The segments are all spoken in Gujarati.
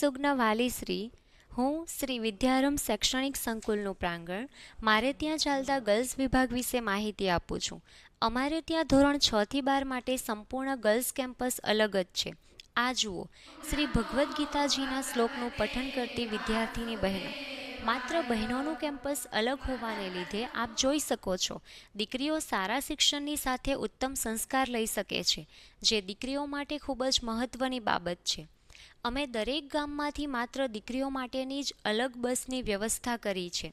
સુગ્ન વાલીશ્રી હું શ્રી વિદ્યારંભ શૈક્ષણિક સંકુલનું પ્રાંગણ, મારે ત્યાં ચાલતા ગર્લ્સ વિભાગ વિશે માહિતી આપું છું. અમારે ત્યાં ધોરણ છ થી બાર માટે સંપૂર્ણ ગર્લ્સ કેમ્પસ અલગ જ છે. આ જુઓ, શ્રી ભગવદ્ ગીતાજીના શ્લોકનું પઠન કરતી વિદ્યાર્થીની બહેનો. માત્ર બહેનોનું કેમ્પસ અલગ હોવાને લીધે આપ જોઈ શકો છો, દીકરીઓ સારા શિક્ષણની સાથે ઉત્તમ સંસ્કાર લઈ શકે છે, જે દીકરીઓ માટે ખૂબ જ મહત્ત્વની બાબત છે. અમે દરેક ગામમાંથી માત્ર દીકરીઓ માટેની જ અલગ બસની વ્યવસ્થા કરી છે.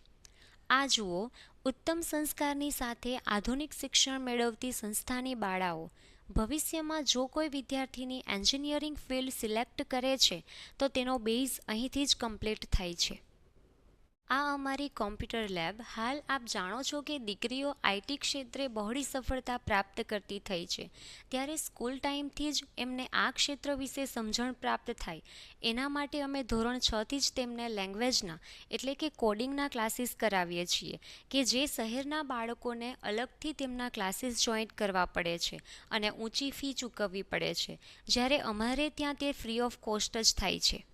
આ જુઓ, ઉત્તમ સંસ્કારની સાથે આધુનિક શિક્ષણ મેળવતી સંસ્થાની બાળાઓ. ભવિષ્યમાં જો કોઈ વિદ્યાર્થીની એન્જિનિયરિંગ ફિલ્ડ સિલેક્ટ કરે છે, તો તેનો બેઝ અહીંથી જ કમ્પ્લીટ થાય છે. આ અમારી કોમ્પ્યુટર લેબ. હાલ આપ જાણો છો કે દીકરીઓ આઈટી ક્ષેત્રે બહોળી સફળતા પ્રાપ્ત કરતી થઈ છે. ત્યારે સ્કૂલ ટાઈમથી જ એમને આ ક્ષેત્ર વિશે સમજણ પ્રાપ્ત થાય. એના માટે અમે ધોરણ છથી જ તેમને લેંગ્વેજના, એટલે કે કોડિંગના ક્લાસીસ કરાવીએ છીએ, કે જે શહેરના બાળકોને અલગથી તેમના ક્લાસીસ જોઈન્ટ કરવા પડે છે અને ઊંચી ફી ચૂકવવી પડે છે. જ્યારે અમારે ત્યાં તે ફ્રી ઓફ કોસ્ટ જ થાય છે.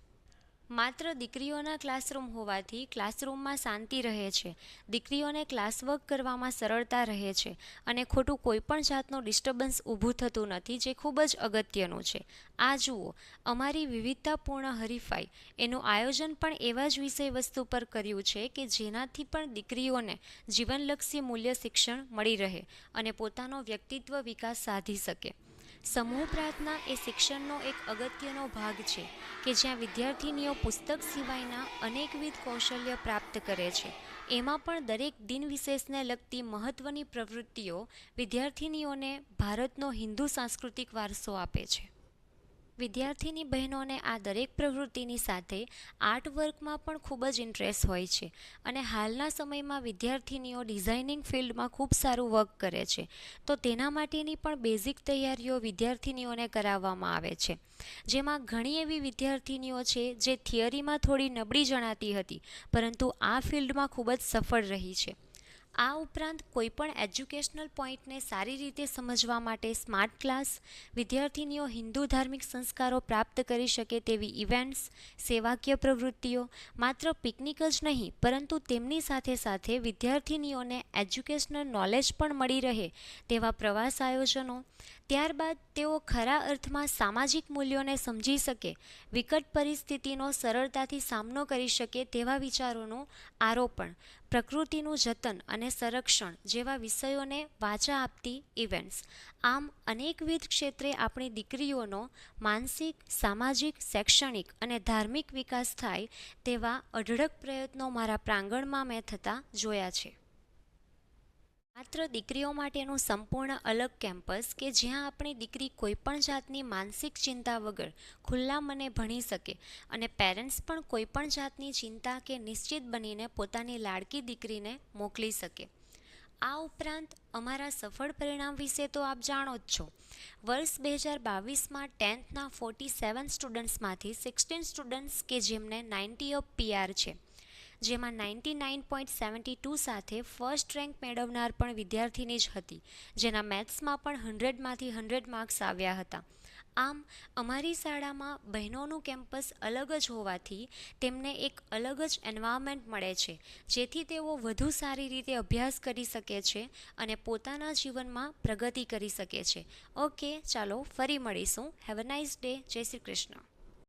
માત્ર દીકરીઓના ક્લાસરૂમ હોવાથી ક્લાસરૂમમાં શાંતિ રહે છે. દીકરીઓને ક્લાસ વર્ક કરવામાં સરળતા રહે છે અને ખોટું કોઈપણ જાતનું ડિસ્ટર્બન્સ ઊભું થતું નથી જે ખૂબ જ અગત્યનું છે. આ જુઓ, અમારી વિવિધતાપૂર્ણ હરીફાઈ. એનું આયોજન પણ એવા જ વિષય વસ્તુ પર કર્યું છે કે જેનાથી પણ દીકરીઓને જીવનલક્ષી મૂલ્ય શિક્ષણ મળી રહે અને પોતાનો વ્યક્તિત્વ વિકાસ સાધી શકે. સમૂહ પ્રાર્થના એ શિક્ષણનો એક અગત્યનો ભાગ છે કે જ્યાં વિદ્યાર્થીનીઓ પુસ્તક સિવાયના અનેકવિધ કૌશલ્ય પ્રાપ્ત કરે છે. એમાં પણ દરેક દિન વિશેષને લગતી મહત્ત્વની પ્રવૃત્તિઓ વિદ્યાર્થિનીઓને ભારતનો હિન્દુ સાંસ્કૃતિક વારસો આપે છે. વિદ્યાર્થીની બહેનોને આ દરેક પ્રવૃત્તિની સાથે આર્ટ વર્કમાં પણ ખૂબ જ ઇન્ટરેસ્ટ હોય છે અને હાલના સમયમાં વિદ્યાર્થીનીઓ ડિઝાઇનિંગ ફિલ્ડમાં ખૂબ સારું વર્ક કરે છે. તો તેના માટેની પણ બેઝિક તૈયારીઓ વિદ્યાર્થીનીઓને કરાવવામાં આવે છે. જેમાં ઘણી એવી વિદ્યાર્થીનીઓ છે જે થિયરીમાં થોડી નબળી જણાતી હતી, પરંતુ આ ફિલ્ડમાં ખૂબ જ સફળ રહી છે. આ ઉપરાંત કોઈપણ એજ્યુકેશનલ પોઈન્ટને સારી રીતે સમજવા માટે સ્માર્ટ ક્લાસ, વિદ્યાર્થીનીઓ હિન્દુ ધાર્મિક સંસ્કારો પ્રાપ્ત કરી શકે તેવી ઇવેન્ટ્સ, સેવાકીય પ્રવૃત્તિઓ, માત્ર પિકનિક જ નહીં, પરંતુ તેમની સાથે સાથે વિદ્યાર્થીનીઓને એજ્યુકેશનલ નોલેજ પણ મળી રહે તેવા પ્રવાસ આયોજનો. ત્યારબાદ તેઓ ખરા અર્થમાં સામાજિક મૂલ્યોને સમજી શકે, વિકટ પરિસ્થિતિનો સરળતાથી સામનો કરી શકે તેવા વિચારોનું આરોપણ. પ્રકૃતિનું જતન અને સંરક્ષણ જેવા વિષયોને વાચા આપતી ઇવેન્ટ્સ આમ, અનેકવિધ ક્ષેત્રે આપણી દીકરીઓનો માનસિક, સામાજિક, શૈક્ષણિક અને ધાર્મિક વિકાસ થાય તેવા અઢળક પ્રયત્નો મારા પ્રાંગણમાં મેં થતા જોયા છે. માત્ર દીકરીઓ માટેનું સંપૂર્ણ અલગ કેમ્પસ કે જ્યાં આપણી દીકરી કોઈપણ જાતની માનસિક ચિંતા વગર ખુલ્લા મને ભણી શકે અને પેરેન્ટ્સ પણ કોઈપણ જાતની ચિંતા કે નિશ્ચિત બનીને પોતાની લાડકી દીકરીને મોકલી શકે. આ ઉપરાંત અમારા સફળ પરિણામ વિશે તો આપ જાણો જ છો. વર્ષ બે હજાર બાવીસમાં ટેન્થના ફોર્ટી સેવન સ્ટુડન્ટ્સમાંથી સિક્સટીન સ્ટુડન્ટ્સ કે જેમને નાઇન્ટી ઓફ પીઆર છે. જેમાં ninety nine point seventy two સાથે ફર્સ્ટ રેન્ક મેળવનાર પણ વિદ્યાર્થીની જ હતી, જેના મેથ્સમાં પણ હન્ડ્રેડમાંથી હન્ડ્રેડ માર્ક્સ આવ્યા હતા. આમ, અમારી શાળામાં બહેનોનું કેમ્પસ અલગ જ હોવાથી તેમને એક અલગ જ એન્વાયરમેન્ટ મળે છે, જેથી તેઓ વધુ સારી રીતે અભ્યાસ કરી શકે છે અને પોતાના જીવનમાં પ્રગતિ કરી શકે છે. ઓકે, ચાલો ફરી મળીશું. હેવ અ નાઇસ ડે જય શ્રી કૃષ્ણ.